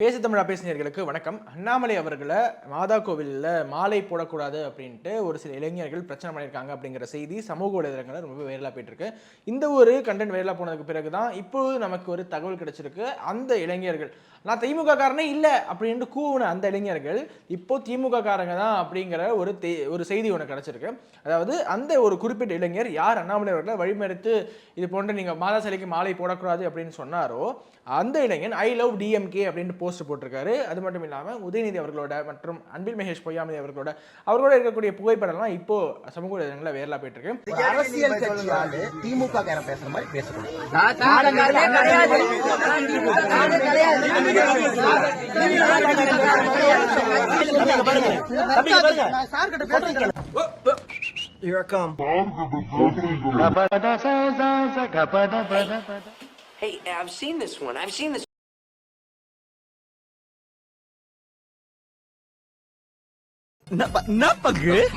பேசு தமிழா பேசினர்களுக்கு வணக்கம். அண்ணாமலை அவர்களை மாதா கோவிலில் மாலை போடக்கூடாது அப்படின்ட்டு ஒரு சில இளைஞர்கள் பிரச்சனை பண்ணியிருக்காங்க அப்படிங்கிற செய்தி சமூக வலைதளங்களில் ரொம்ப வைரலாக போயிட்டுருக்கு. இந்த ஒரு கண்டென்ட் வைரலாக போனதுக்கு பிறகு தான் இப்போது நமக்கு ஒரு தகவல் கிடைச்சிருக்கு. அந்த இளைஞர்கள் நான் திமுக காரனே இல்லை அப்படின்ட்டு கூவுன அந்த இளைஞர்கள் இப்போ திமுக காரங்க தான் அப்படிங்கிற ஒரு ஒரு செய்தி ஒன்று கிடச்சிருக்கு. அதாவது அந்த ஒரு குறிப்பிட்ட இளைஞர் யார் அண்ணாமலை அவர்களை வழிமறித்து இது போன்று நீங்கள் மாதா சிலைக்கு மாலை போடக்கூடாது அப்படின்னு சொன்னாரோ அந்த இளைஞன் ஐ லவ் டிஎம்கே அப்படின்ட்டு போஸ்ட் போட்டிருக்காரு அது மட்டும் இல்லாமல் உதயநிதி அவர்களோட மற்றும் அன்பில் மகேஷ் பொய்யாமதி அவர்களோட அவர்களோட இருக்கக்கூடிய புகைப்படம்லாம் இப்போ சமூக வலைதளங்களில் வேறலா போயிட்டு இருக்கு அரசியல் திமுக பேசுற மாதிரி பேசணும் Here I come. Hey, I've seen this one. I've seen this.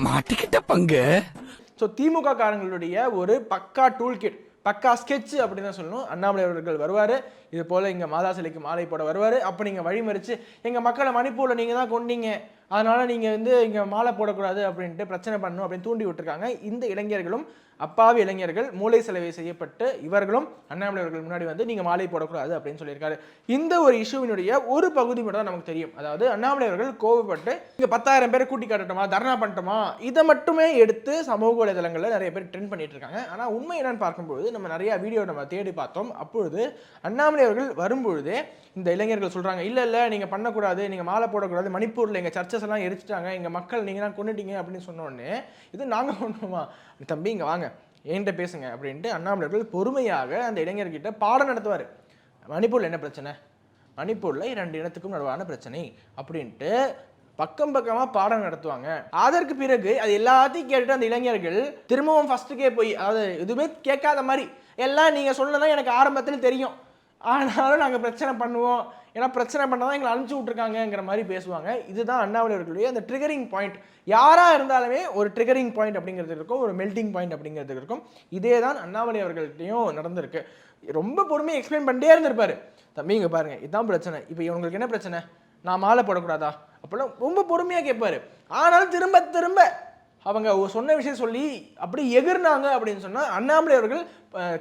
மாட்டிக்கிட்ட பங்கு. ஸோ திமுக காரங்களுடைய ஒரு பக்கா டூல் கிட் பக்கா ஸ்கெட்ச் அப்படின்னு தான் சொல்லணும். அண்ணாமலை அவர்கள் வருவார். இது போல் இங்கே மாதா சிலைக்கு மாலை போட வருவார். அப்போ நீங்கள் வழிமறித்து எங்கள் மக்களை மணிப்பூரில் நீங்கள் தான் கொண்டீங்க. அதனால் நீங்கள் வந்து இங்கே மாலை போடக்கூடாது அப்படின்ட்டு பிரச்சனை பண்ணணும் அப்படின்னு தூண்டி விட்டுருக்காங்க. இந்த இளைஞர்களும் அப்பாவி இளைஞர்கள் மூளை செலவை செய்யப்பட்டு இவர்களும் அண்ணாமலை அவர்கள் முன்னாடி வந்து நீங்கள் மாலை போடக்கூடாது அப்படின்னு சொல்லியிருக்காரு. இந்த ஒரு இஷ்யூவினுடைய ஒரு பகுதி மட்டும் தான் நமக்கு தெரியும். அதாவது அண்ணாமலை அவர்கள் கோவப்பட்டு இங்கே பத்தாயிரம் பேரை கூட்டி காட்டட்டுமா? தர்ணா பண்ணிட்டோமா? இதை மட்டுமே எடுத்து சமூக வலைதளங்களில் நிறைய பேர் ட்ரெண்ட் பண்ணிட்டு இருக்காங்க. ஆனால் உண்மை என்னன்னு பார்க்கும்பொழுது நம்ம நிறைய வீடியோ நம்ம தேடி பார்த்தோம். அப்பொழுது அண்ணாமலை அவர்கள் வரும்பொழுதே இந்த இளைஞர்கள் சொல்கிறாங்க இல்லை இல்லை நீங்கள் பண்ணக்கூடாது நீங்கள் மாலை போடக்கூடாது. மணிப்பூரில் எங்கள் சர்ச்சஸ் எல்லாம் எரிச்சிட்டாங்க. எங்கள் மக்கள் நீங்கள் தான் கொண்டுட்டீங்க அப்படின்னு சொன்னோடனே இது நாங்கள் பண்ணுவோமா? தம்பி இங்கே வாங்க. என்கிட்ட பேசுங்க அப்படின்ட்டு அண்ணாமலை அவர்கள் பொறுமையாக அந்த இளைஞர்கிட்ட பாடம் நடத்துவார். மணிப்பூர்ல என்ன பிரச்சனை? மணிப்பூரில் இரண்டு இனத்துக்கும் நடுவான பிரச்சனை அப்படின்ட்டு பக்கம் பக்கமாக பாடம் நடத்துவாங்க. அதற்கு பிறகு அது எல்லாத்தையும் கேட்டுட்டு அந்த இளைஞர்கள் திரும்பவும் ஃபர்ஸ்ட்டுக்கே போய் அதாவது எதுவுமே கேட்காத மாதிரி எல்லாம் நீங்கள் சொன்னதான் எனக்கு ஆரம்பத்தில் தெரியும். ஆனாலும் நாங்கள் பிரச்சனை பண்ணுவோம். ஏன்னா பிரச்சனை பண்ணால் தான் எங்களை அனுப்பிச்சி விட்ருக்காங்கங்கிற மாதிரி பேசுவாங்க. இதுதான் அண்ணாமலை அவர்களுடைய அந்த ட்ரிகரிங் பாயிண்ட் யாராக இருந்தாலுமே ஒரு ட்ரிகரிங் பாயிண்ட் அப்படிங்கிறது இருக்கும் ஒரு மெல்டிங் பாயிண்ட் அப்படிங்கிறது இருக்கும். இதே தான் அண்ணாமலை அவர்கள்ட்டையும் நடந்திருக்கு. ரொம்ப பொறுமையாக எக்ஸ்பிளைன் பண்ணிட்டே இருந்திருப்பாரு. தம்பி இங்கே பாருங்க இதுதான் பிரச்சனை. இப்போ இவங்களுக்கு என்ன பிரச்சனை? நான் மாலை போடக்கூடாதா? அப்போல்லாம் ரொம்ப பொறுமையாக கேட்பாரு. ஆனாலும் திரும்ப திரும்ப அவங்க சொன்ன விஷயம் சொல்லி அப்படி எகிர்னாங்க அப்படின்னு சொன்னால் அண்ணாமலை அவர்கள்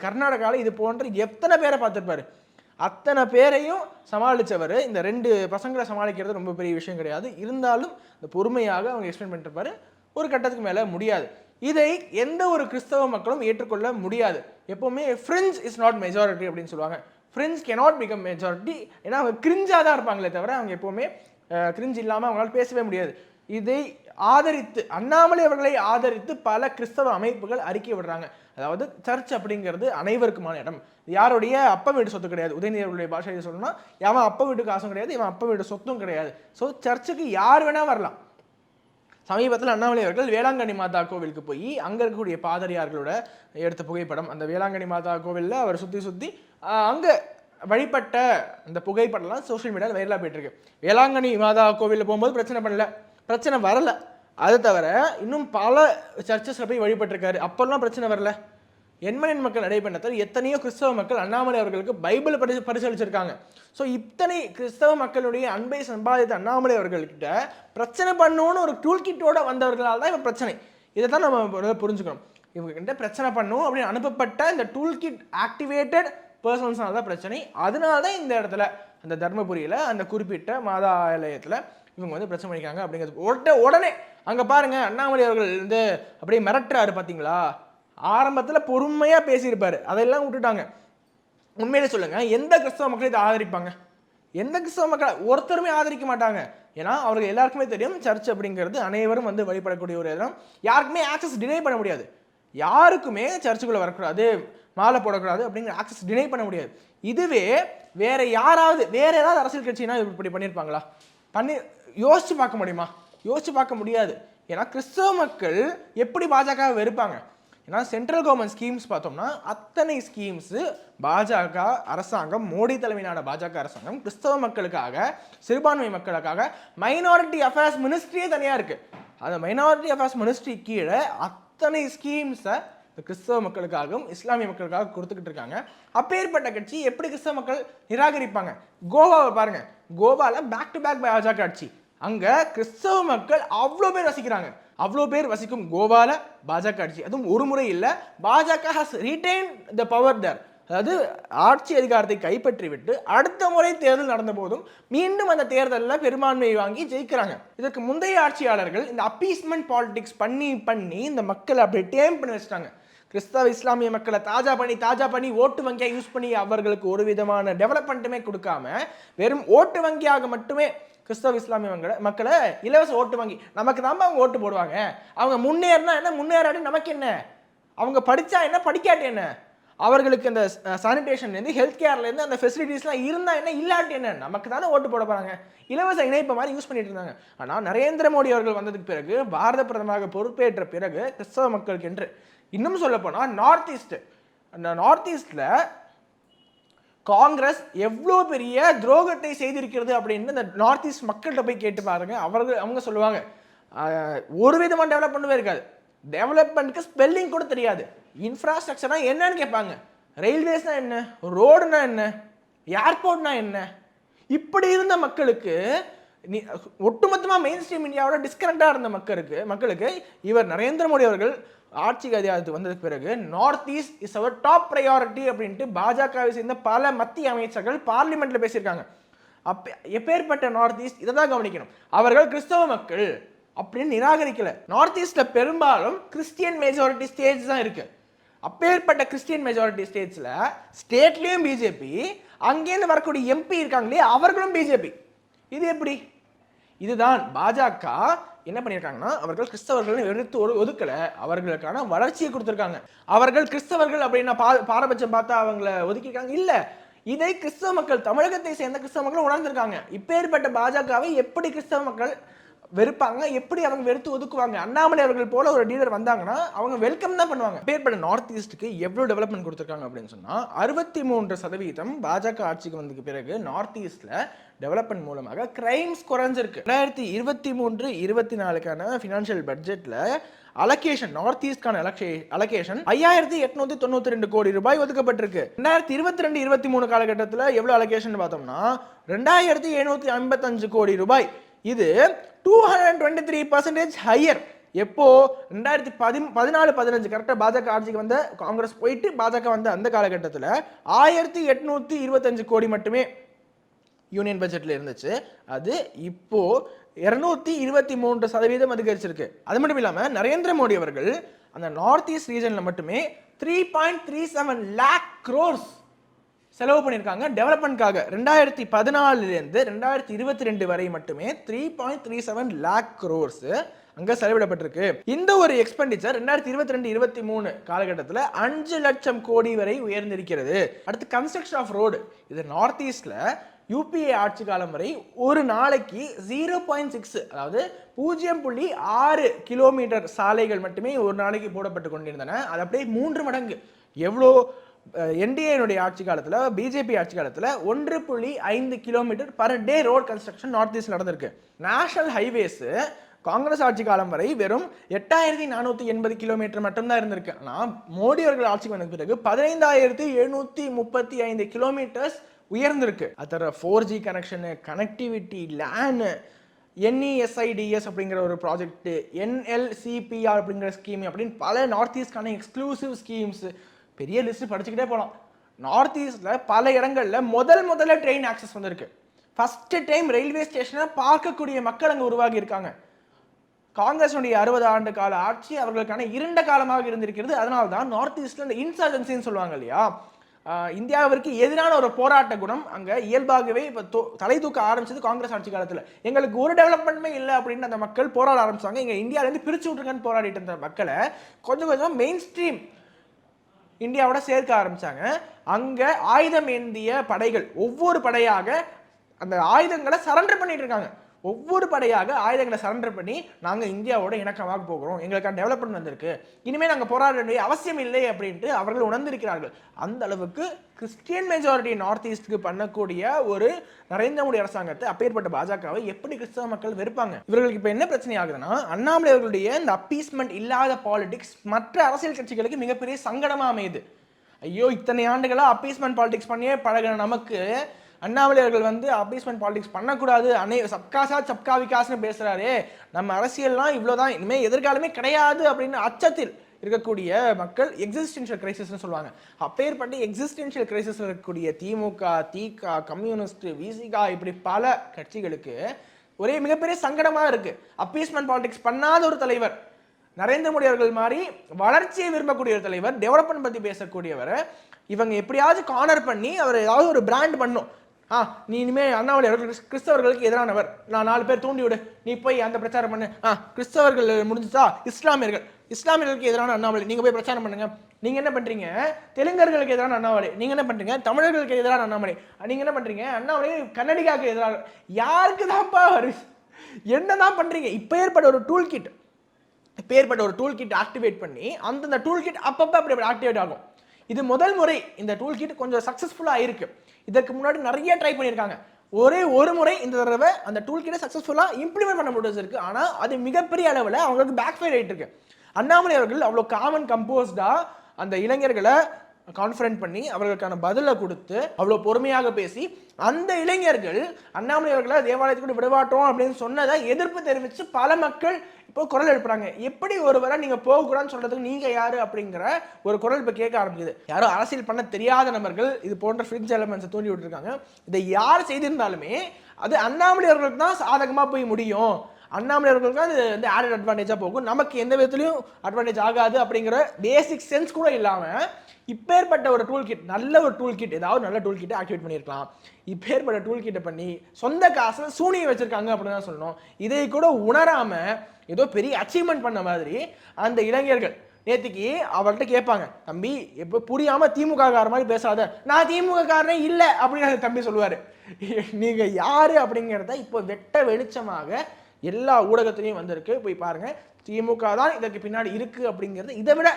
கர்நாடகாவில் இது போன்ற எத்தனை பேரை பார்த்துருப்பாரு? அத்தனை பேரையும் சமாளித்தவர் இந்த ரெண்டு பசங்களை சமாளிக்கிறது ரொம்ப பெரிய விஷயம் கிடையாது. இருந்தாலும் இந்த பொறுமையாக அவங்க எக்ஸ்பிளைன் பண்ணிருப்பாரு ஒரு கட்டத்துக்கு மேலே முடியாது. இதை எந்த ஒரு கிறிஸ்தவ மக்களும் ஏற்றுக்கொள்ள முடியாது. எப்போவுமே ஃப்ரெண்ட்ஸ் இஸ் நாட் மெஜாரிட்டி அப்படின்னு சொல்லுவாங்க. ஃப்ரெண்ட்ஸ் கெனாட் பிகம் மெஜாரிட்டி ஏன்னா அவங்க கிரிஞ்சாக தான் இருப்பாங்களே தவிர அவங்க எப்போவுமே கிரிஞ்ச் இல்லாமல் அவங்களால பேசவே முடியாது. இதை ஆதரித்து அண்ணாமலை அவர்களை ஆதரித்து பல கிறிஸ்தவ அமைப்புகள் அறிக்கை விடுறாங்க. அதாவது சர்ச் அப்படிங்கிறது அனைவருக்குமான இடம். யாருடைய அப்பா வீட்டு சொத்து கிடையாது. உதயநிதி அவர்களுடைய பாஷையை சொல்லணும்னா எவன் அப்பா வீட்டு காசும் கிடையாது இவன் அப்பா வீட்டு சொத்தும் கிடையாது. ஸோ சர்ச்சுக்கு யார் வேணால் வரலாம். சமீபத்தில் அண்ணாமலை அவர்கள் வேளாங்கண்ணி மாதா கோவிலுக்கு போய் அங்கே இருக்கக்கூடிய பாதிரியார்களோட எடுத்த புகைப்படம். அந்த வேளாங்கண்ணி மாதா கோவிலில் அவர் சுற்றி சுற்றி அங்கே வழிபட்ட அந்த புகைப்படம்லாம் சோஷியல் மீடியாவில் வைரலாக போயிட்டுருக்கு வேளாங்கண்ணி மாதா கோவிலில் போகும்போது பிரச்சனை பண்ணல. பிரச்சனை வரல. அது தவிர இன்னும் பல சர்ச்சஸில் போய் வழிபட்டிருக்காரு. அப்போல்லாம் பிரச்சனை வரல. எண்மனின் மக்கள் நடைபெற்றத்தில் எத்தனையோ கிறிஸ்தவ மக்கள் அண்ணாமலை அவர்களுக்கு பைபிள் பரிசு பரிசளிச்சிருக்காங்க ஸோ இத்தனை கிறிஸ்தவ மக்களுடைய அன்பை சம்பாதித்த அண்ணாமலை அவர்கள்கிட்ட பிரச்சனை பண்ணணும்னு ஒரு டூல் கிட்டோட வந்தவர்களால் தான் இப்போ பிரச்சனை. இதை தான் நம்ம புரிஞ்சுக்கணும். இவங்ககிட்ட பிரச்சனை பண்ணும் அப்படின்னு அனுப்பப்பட்ட இந்த டூல் கிட் ஆக்டிவேட்டட் பர்சன்ஸ்னால தான் பிரச்சனை. அதனால தான் இந்த இடத்துல அந்த தர்மபுரியில் அந்த குறிப்பிட்ட மாதா ஆலயத்தில் இவங்க வந்து பிரச்சனை பண்ணிக்காங்க அப்படிங்கிறது. உடனே உடனே அங்கே பாருங்கள் அண்ணாமலை அவர்கள் வந்து அப்படியே மிரட்டுறாரு பார்த்தீங்களா ஆரம்பத்தில் பொறுமையாக பேசியிருப்பார். அதெல்லாம் விட்டுட்டாங்க. உண்மையிலே சொல்லுங்கள் எந்த கிறிஸ்தவ மக்கள் இதை ஆதரிப்பாங்க? எந்த கிறிஸ்தவ மக்கள் ஒருத்தருமே ஆதரிக்க மாட்டாங்க. ஏன்னா அவர்கள் எல்லாருக்குமே தெரியும் சர்ச் அப்படிங்கிறது அனைவரும் வந்து வழிபடக்கூடிய ஒரு இடம். யாருக்குமே ஆக்சஸ் டினை பண்ண முடியாது. யாருக்குமே சர்ச்சுக்குள்ளே வரக்கூடாது மாலை போடக்கூடாது அப்படிங்கிற ஆக்சஸ் டினை பண்ண முடியாது. இதுவே வேற யாராவது வேற ஏதாவது அரசியல் கட்சினா இப்படி பண்ணியிருப்பாங்களா பண்ணி யோசிச்சு பார்க்க முடியுமா? யோசிச்சு பார்க்க முடியாது. ஏன்னா கிறிஸ்தவ மக்கள் எப்படி பாஜகவை வெறுப்பாங்க? ஏன்னா சென்ட்ரல் கவர்மெண்ட் ஸ்கீம்ஸ் பார்த்தோம்னா அத்தனை ஸ்கீம்ஸு பாஜக அரசாங்கம் மோடி தலைமையிலான பாஜக அரசாங்கம் கிறிஸ்தவ மக்களுக்காக சிறுபான்மை மக்களுக்காக மைனாரிட்டி அஃபேர்ஸ் மினிஸ்ட்ரியே தனியாக இருக்குது அந்த மைனாரிட்டி அஃபேர்ஸ் மினிஸ்ட்ரி கீழே அத்தனை ஸ்கீம்ஸை கிறிஸ்தவ மக்களுக்காகவும் இஸ்லாமிய மக்களுக்காக கொடுத்துக்கிட்டு இருக்காங்க. அப்பேற்பட்ட கட்சி எப்படி கிறிஸ்தவ மக்கள் நிராகரிப்பாங்க? கோவாவை பாருங்க. கோவாவில் பேக் டு பேக் பாஜக ஆட்சி. அங்கே கிறிஸ்தவ மக்கள் அவ்வளோ பேர் வசிக்கிறாங்க. அவ்வளோ பேர் வசிக்கும் கோவால பாஜக ஆட்சி அதுவும் ஒரு முறை இல்லை. பாஜக ஹாஸ் ரீடைன் த பவர் தர் அதாவது ஆட்சி அதிகாரத்தை கைப்பற்றிவிட்டு அடுத்த முறை தேர்தல் நடந்த போதும் மீண்டும் அந்த தேர்தலில் பெரும்பான்மையை வாங்கி ஜெயிக்கிறாங்க. இதற்கு முந்தைய ஆட்சியாளர்கள் இந்த அப்பீஸ்மெண்ட் பாலிடிக்ஸ் பண்ணி பண்ணி இந்த மக்களை அப்படி டேம் பண்ணி வச்சிட்டாங்க. கிறிஸ்தவ இஸ்லாமிய மக்களை தாஜா பண்ணி தாஜா பண்ணி ஓட்டு வங்கியாக யூஸ் பண்ணி அவர்களுக்கு ஒரு விதமான டெவலப்மெண்ட்டுமே கொடுக்காம வெறும் ஓட்டு வங்கியாக மட்டுமே கிறிஸ்தவ இஸ்லாமிய மக்களை மக்களை இலவச ஓட்டு வங்கி. நமக்கு தான் அவங்க ஓட்டு போடுவாங்க. அவங்க முன்னேறினா என்ன? முன்னேறாடி நமக்கு என்ன? அவங்க படித்தா என்ன? படிக்காட்டி என்ன? அவர்களுக்கு இந்த சானிடேஷன்லேருந்து ஹெல்த் கேர்லேருந்து அந்த ஃபெசிலிட்டிஸ்லாம் இருந்தால் என்ன? இல்லாட்டி என்ன? நமக்கு தானே ஓட்டு போட போகிறாங்க இலவச இணைப்பு மாதிரி யூஸ் பண்ணிட்டு இருந்தாங்க. ஆனால் நரேந்திர மோடி அவர்கள் வந்ததுக்கு பிறகு பாரத பிரதமராக பொறுப்பேற்ற பிறகு கிறிஸ்தவ மக்களுக்கு என்று இன்னும் சொல்லப்போனால் நார்த் ஈஸ்ட் அந்த நார்த் ஈஸ்டில் காங்கிரஸ் எவ்வளோ பெரிய துரோகத்தை செய்திருக்கிறது அப்படின்னு இந்த நார்த் ஈஸ்ட் மக்கள்கிட்ட போய் கேட்டு பாருங்க. அவர்கள் அவங்க சொல்லுவாங்க ஒரு விதமான டெவலப்மெண்ட்டுமே இருக்காது. டெவலப்மெண்ட்டுக்கு ஸ்பெல்லிங் கூட தெரியாது. இன்ஃப்ராஸ்ட்ரக்சர்னா என்னன்னு கேட்பாங்க. ரயில்வேஸ்னா என்ன? ரோடுனா என்ன? ஏர்போர்ட்னா என்ன? இப்படி இருந்த மக்களுக்கு நீ ஒட்டுமொத்தமாக மெயின் ஸ்ட்ரீம் இந்தியாவோட டிஸ்கனெக்டாக இருந்த மக்களுக்கு மக்களுக்கு இவர் நரேந்திர மோடி அவர்கள் ஆட்சிக்கு அதிகாரத்துக்கு வந்ததுக்கு பிறகு north east is our top priority அப்படின்ட்டு பாஜகவை சேர்ந்த பல மத்திய அமைச்சர்கள் பார்லிமெண்ட்டில் பேசியிருக்காங்க. அப்போ எப்பேற்பட்ட நார்த் ஈஸ்ட் இதை தான் கவனிக்கணும். அவர்கள் கிறிஸ்தவ மக்கள் அப்படின்னு நிராகரிக்கல. நார்த் ஈஸ்டில் பெரும்பாலும் கிறிஸ்டியன் மெஜாரிட்டி ஸ்டேட்ஸ் தான் இருக்குது அப்பேற்பட்ட கிறிஸ்டியன் மெஜாரிட்டி ஸ்டேட்ஸில் ஸ்டேட்லேயும் பிஜேபி அங்கேருந்து வரக்கூடிய எம்பி இருக்காங்களே அவர்களும் பிஜேபி இது எப்படி? இதுதான் பாஜக என்ன பண்ணியிருக்காங்கன்னா அவர்கள் கிறிஸ்தவர்களை எடுத்து ஒரு ஒதுக்கலை. அவர்களுக்கான வளர்ச்சியை கொடுத்துருக்காங்க. அவர்கள் கிறிஸ்தவர்கள் அப்படின்னா பா பாரபட்சம் பார்த்தா அவங்கள ஒதுக்கியிருக்காங்க. இல்லை. இதை கிறிஸ்தவ மக்கள் தமிழகத்தை சேர்ந்த கிறிஸ்தவ மக்கள் உணர்ந்திருக்காங்க. இப்பேற்பட்ட பாஜகவை எப்படி கிறிஸ்தவ மக்கள் வெறுப்பாங்க. எப்படி அவங்க வெறுத்து ஒதுக்குவாங்க? அண்ணாமலை அவர்கள் போல ஒரு லீடர் வந்தாங்கன்னா அவங்க வெல்கம் தான் பண்ணுவாங்க. பேர்பட்ட நார்த் ஈஸ்ட்டுக்கு எவ்வளோ டெவலப்மெண்ட் கொடுத்துருக்காங்க அப்படின்னு சொன்னால் அறுபத்தி மூன்று சதவீதம் பாஜக ஆட்சிக்கு வந்ததுக்கு பிறகு நார்த் ஈஸ்ட்ல டெவலப்மெண்ட் மூலமாக கிரைம்ஸ் குறைஞ்சிருக்கு. ரெண்டாயிரத்தி இருபத்தி மூன்று இருபத்தி நாலுக்கான ஃபினான்ஷியல் பட்ஜெட்ல அலகேஷன் நார்த் ஈஸ்ட்கான அலகேஷன் ஐயாயிரத்தி எட்நூத்தி தொண்ணூத்தி ரெண்டு கோடி ரூபாய் ஒதுக்கப்பட்டிருக்கு. ரெண்டாயிரத்தி இருபத்தி ரெண்டு இருபத்தி மூணு காலகட்டத்தில் எவ்வளோ அலகேஷன் பார்த்தோம்னா ரெண்டாயிரத்தி எழுநூத்தி ஐம்பத்தஞ்சு கோடி ரூபாய். இது two hundred twenty three percentage higher எப்போ? ரெண்டாயிரத்தி பதி பதினாலு பதினஞ்சு. கரெக்டாக பாஜக ஆட்சிக்கு வந்த காங்கிரஸ் போயிட்டு பாஜக வந்த அந்த காலகட்டத்தில் ஆயிரத்தி எட்நூத்தி இருபத்தஞ்சு கோடி மட்டுமே யூனியன் பட்ஜெட்டில் இருந்துச்சு. அது இப்போ இருநூத்தி இருபத்தி மூன்று சதவீதம் அதிகரிச்சிருக்கு. அது மட்டும் இல்லாமல் நரேந்திர மோடி அவர்கள் அந்த நார்த் ஈஸ்ட் ரீஜனில் மட்டுமே three point three seven lakh crores செலவு பண்ணியிருக்காங்க. டெவலப்மெண்ட்காக ரெண்டாயிரத்தி பதினாலுலேருந்து ரெண்டாயிரத்தி இருபத்தி ரெண்டு வரை மட்டுமே three point three seven lakh crores அங்க செலவிடப்பட்டிருக்கு. இந்த ஒரு எக்ஸ்பெண்டிச்சர் ரெண்டாயிரத்தி இருபத்தி ரெண்டு இருபத்தி மூணு காலகட்டத்தில் அஞ்சு லட்சம் கோடி வரை உயர்ந்திருக்கிறது. அடுத்து கன்ஸ்ட்ரக்ஷன் ஆஃப் ரோடு இது நார்த் ஈஸ்ட்ல யூபிஏ ஆட்சி காலம் வரை ஒரு நாளைக்கு ஜீரோ பாயிண்ட் சிக்ஸ் அதாவது பூஜ்ஜியம் புள்ளி ஆறு கிலோமீட்டர் சாலைகள் மட்டுமே ஒரு நாளைக்கு போடப்பட்டு கொண்டிருந்தன. அது அப்படியே மூன்று மடங்கு. எவ்வளோ என்டிஏனுடைய ஆட்சி காலத்தில் பிஜேபி ஆட்சி காலத்தில் ஒன்று புள்ளி ஐந்து kilometre per day road construction north east நடந்திருக்கு. நேஷனல் ஹைவேஸ் காங்கிரஸ் ஆட்சி காலம் வரை வெறும் எட்டாயிரத்தி நானூற்றி எண்பது கிலோமீட்டர் மட்டும்தான் இருந்திருக்கு. ஆனால் மோடி அவர்கள் ஆட்சிக்கு வந்த பிறகு பதினைந்தாயிரத்தி எழுநூற்றி முப்பத்தி ஐந்து கிலோமீட்டர்ஸ் உயர்ந்திருக்கு. அது தர four G connection connectivity lane NESIDS அப்படிங்கிற ஒரு ப்ராஜெக்ட்டு என்எல்சிபிஆர் அப்படிங்கிற ஸ்கீம் அப்படின்னு பல நார்த் ஈஸ்ட்கான எக்ஸ்க்ளூசிவ் ஸ்கீம்ஸ் பெரிய லிஸ்ட் படிச்சுக்கிட்டே போகலாம் நார்த் ஈஸ்டில் பல இடங்களில் முதல் முதல்ல ட்ரெயின் ஆக்சஸ் வந்திருக்கு. ஃபஸ்ட்டு டைம் ரயில்வே ஸ்டேஷனை பார்க்கக்கூடிய மக்கள் அங்கே உருவாகி இருக்காங்க. காங்கிரஸுடைய அறுபது ஆண்டு கால ஆட்சி அவர்களுக்கான இருண்ட காலமாக இருந்திருக்கிறது. அதனால தான் நார்த் ஈஸ்டில் இந்த இன்சர்ஜென்சின்னு சொல்லுவாங்க இல்லையா? இந்தியாவிற்கு எதிரான ஒரு போராட்ட குணம் அங்கே இயல்பாகவே இப்போ தலை தூக்க ஆரம்பிச்சது காங்கிரஸ் ஆட்சி காலத்தில். எங்களுக்கு ஒரு டெவலப்மெண்ட்டுமே இல்லை அப்படின்னு அந்த மக்கள் போராட ஆரம்பிச்சாங்க. இங்கே இந்தியாவிலேருந்து பிரிச்சு விட்டுருங்கன்னு போராடிட்டு இருந்த மக்களை கொஞ்சம் கொஞ்சம் மெயின் ஸ்ட்ரீம் இந்தியாவோட சேர்க்க ஆரம்பிச்சாங்க. அங்கே ஆயுதம் ஏந்திய படைகள் ஒவ்வொரு படையாக அந்த ஆயுதங்களை சரண்டர் பண்ணிட்டு இருக்காங்க. ஒவ்வொரு படையாக ஆயுதங்களை சரண்டர் பண்ணி நாங்கள் இந்தியாவோட இணக்கமாக போகிறோம். எங்களுக்கான டெவலப்மெண்ட் வந்திருக்கு. இனிமேல் நாங்கள் போராட வேண்டிய அவசியம் இல்லை அப்படின்ட்டு அவர்கள் உணர்ந்திருக்கிறார்கள். அந்த அளவுக்கு கிறிஸ்டியன் மெஜாரிட்டி நார்த் ஈஸ்ட்டுக்கு பண்ணக்கூடிய ஒரு நரேந்திர மோடி அரசாங்கத்தை அப்பேற்பட்ட பாஜகவை எப்படி கிறிஸ்தவ மக்கள் வெறுப்பாங்க? இவர்களுக்கு இப்போ என்ன பிரச்சனை ஆகுதுன்னா அண்ணாமலை அவர்களுடைய இந்த அப்பீஸ்மெண்ட் இல்லாத பாலிடிக்ஸ் மற்ற அரசியல் கட்சிகளுக்கு மிகப்பெரிய சங்கடமாக அமையுது. ஐயோ இத்தனை ஆண்டுகளாக அப்பீஸ்மெண்ட் பாலிடிக்ஸ் பண்ணியே பழகின நமக்கு அண்ணாமலை அவர்கள் வந்து அப்பீஸ்மெண்ட் பாலிடிக்ஸ் பண்ணக்கூடாது அனை சப்காசா சப்கா விகாஸ்னு பேசுகிறாரு நம்ம அரசியல்லாம் இவ்வளோதான் இனிமேல் எதிர்காலமே கிடையாது அப்படின்னு அச்சத்தில் இருக்கக்கூடிய மக்கள் எக்ஸிஸ்டென்ஷியல் கிரைசிஸ்னு சொல்லுவாங்க. அப்பேற்பட்ட எக்ஸிஸ்டென்ஷியல் கிரைசிஸில் இருக்கக்கூடிய திமுக திகா கம்யூனிஸ்ட் விசிகா இப்படி பல கட்சிகளுக்கு ஒரே மிகப்பெரிய சங்கடமாக இருக்குது அப்பீஸ்மெண்ட் பாலிடிக்ஸ் பண்ணாத ஒரு தலைவர் நரேந்திர மோடி அவர்கள் மாதிரி வளர்ச்சியை விரும்பக்கூடிய ஒரு தலைவர் டெவலப்மெண்ட் பற்றி பேசக்கூடியவர் இவங்க எப்படியாவது கார்னர் பண்ணி அவர் ஏதாவது ஒரு பிராண்ட் பண்ணும். ஆ நீ இனிமேல் அண்ணாமலை அவர்கள் கிறிஸ்- கிறிஸ்தவர்களுக்கு எதிரானவர். நான் நாலு பேர் தூண்டி விடு நீ போய் அந்த பிரச்சாரம் பண்ணு. ஆ கிறிஸ்தவர்கள் முடிஞ்சுச்சா? இஸ்லாமியர்கள். இஸ்லாமியர்களுக்கு எதிரான அண்ணாமலை. நீங்கள் போய் பிரச்சாரம் பண்ணுங்க. நீங்கள் என்ன பண்ணுறீங்க தெலுங்கர்களுக்கு எதிரான அண்ணாமலை. நீங்கள் என்ன பண்ணுறீங்க தமிழர்களுக்கு எதிரான அண்ணாமலை. நீங்கள் என்ன பண்ணுறீங்க அண்ணாமலை கன்னடிகாவுக்கு எதிரான. யாருக்கு தான்ப்பா வரு? என்னதான் பண்ணுறீங்க இப்போ ஏற்பட்ட ஒரு டூல் கிட் ஏற்பட்ட ஒரு டூல் கிட் ஆக்டிவேட் பண்ணி அந்தந்த டூல் கிட் அப்பப்போ அப்படி ஆக்டிவேட் ஆகும். இது முதல் முறை இந்த டூல் கிட் கொஞ்சம் சக்ஸஸ்ஃபுல்லாக இருக்குது இதற்கு முன்னாடி நிறைய ட்ரை பண்ணியிருக்காங்க. ஒரே ஒரு முறை இந்த தடவை அந்த டூல் கிட்ட சக்ஸஸ்ஃபுல்லாக இம்ப்ளிமெண்ட் பண்ண முடியாது இருக்கு. ஆனால் அது மிகப்பெரிய அளவில் அவங்களுக்கு பேக் ஃபயர் ஆயிட்டு இருக்கு. அண்ணாமலை அவர்கள் அவ்வளோ காமன் கம்போஸ்டாக அந்த இளைஞர்களை கான்ஃபரன்ட் பண்ணி அவர்களுக்கான பதிலை கொடுத்து அவ்வளோ பொறுமையாக பேசி அந்த இளைஞர்கள் அண்ணாமலை அவர்களை தேவாலயத்துக்கு விடுவாட்டோம் அப்படின்னு சொன்னதை எதிர்ப்பு தெரிவித்து பல மக்கள் இப்போ குரல் எழுப்புறாங்க. எப்படி ஒருவரை நீங்கள் போகக்கூடாதுன்னு சொல்கிறதுக்கு நீங்கள் யார் அப்படிங்கிற ஒரு குரல் இப்போ கேட்க ஆரம்பிக்குது. யாரும் அரசியல் பண்ண தெரியாத நபர்கள் இது போன்ற ஃப்ரிட்ஜ் எலமெண்ட்ஸை தூண்டி விட்டுருக்காங்க. இதை யார் செய்திருந்தாலுமே அது அண்ணாமலை அவர்களுக்கு தான் சாதகமாக போய் முடியும். அண்ணாமலை அவர்களுக்கு அது வந்து ஆடட் அட்வான்டேஜாக போகும். நமக்கு எந்த விதத்துலையும் அட்வான்டேஜ் ஆகாது அப்படிங்கிற பேசிக் சென்ஸ் கூட இல்லாமல் இப்பேற்பட்ட ஒரு டூல் கிட் நல்ல ஒரு டூல் கிட் ஏதாவது நல்ல டூல் கிட்டை ஆக்டிவேட் பண்ணியிருக்கலாம் இப்பேற்பட்ட டூல் கிட்டை பண்ணி சொந்த காசில் சூனியை வச்சுருக்காங்க அப்படின்னு தான் சொல்லணும். இதை கூட உணராமல் ஏதோ பெரிய அச்சீவ்மெண்ட் பண்ண மாதிரி அந்த இளைஞர்கள் நேற்றுக்கு அவர்கிட்ட கேட்பாங்க தம்பி எப்போ புரியாமல் திமுக கார மாதிரி பேசாத. நான் திமுக காரனே இல்லை அப்படின்னு தம்பி சொல்லுவார். நீங்கள் யார் அப்படிங்கிறத இப்போ வெட்ட வெளிச்சமாக எல்லா ஊடகத்திலையும் வந்திருக்கு. போய் பாருங்கள் திமுக தான் இதற்கு பின்னாடி இருக்குது அப்படிங்கிறது இதை விட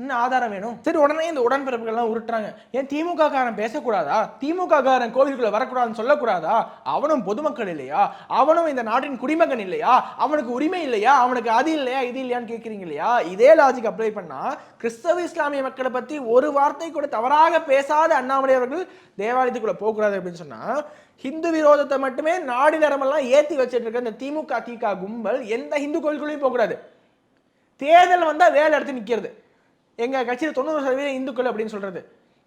என்ன ஆதாரம் வேணும்? சரி உடனே இந்த உடன்பிறப்புகள்லாம் உருட்டுறாங்க. ஏன் திமுக காரன் பேசக்கூடாதா? திமுக காரன் கோவிலுக்குள்ள வரக்கூடாதுன்னு சொல்லக்கூடாதா? அவனும் பொதுமக்கள் இல்லையா? அவனும் இந்த நாட்டின் குடிமகன் இல்லையா? அவனுக்கு உரிமை இல்லையா? அவனுக்கு அது இல்லையா? இது இல்லையான்னு கேட்குறீங்க இல்லையா? இதே லாஜிக் அப்ளை பண்ணா கிறிஸ்தவ இஸ்லாமிய மக்களை பத்தி ஒரு வார்த்தை கூட தவறாக பேசாத அண்ணாமலை அவர்கள் தேவாலயத்துக்குள்ள போகக்கூடாது அப்படின்னு சொன்னா ஹிந்து விரோதத்தை மட்டுமே நாடி நரம்பெல்லாம் ஏத்தி வச்சுட்டு இருக்க இந்த திமுக திக கும்பல் எந்த ஹிந்து கோவில்களையும் போகக்கூடாது. தேர்தல் வந்தா வேலை எடுத்து நிக்கிறது. எங்கள் கட்சியில் தொண்ணூறு சதவீதம் இந்துக்கள் அப்படின்னு சொல்கிறது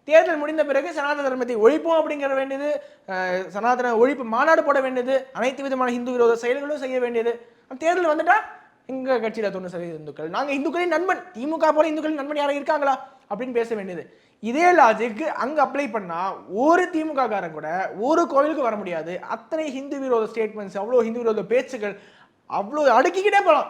தேர்தல் முடிந்த பிறகு சனாதன தர்மத்தை ஒழிப்போம் அப்படிங்கிற வேண்டியது சனாதன ஒழிப்பு மாநாடு போட வேண்டியது அனைத்து விதமான இந்து விரோத செயல்களும் செய்ய வேண்டியது. அந்த தேர்தல் வந்துட்டா எங்கள் கட்சியில் தொண்ணூறு சதவீதம் இந்துக்கள்? நாங்கள் இந்துக்களின் நண்பன் திமுக போல இந்துக்களின் நண்பன் யாரும் இருக்காங்களா? அப்படின்னு பேச வேண்டியது. இதே லாஜிக்கு அங்கே அப்ளை பண்ணால் ஒரு திமுக காரன் கூட ஒரு கோவிலுக்கு வர முடியாது. அத்தனை ஹிந்து விரோத ஸ்டேட்மெண்ட்ஸ் அவ்வளோ ஹிந்து விரோத பேச்சுகள் அவ்வளோ அடுக்கிக்கிட்டே போகலாம்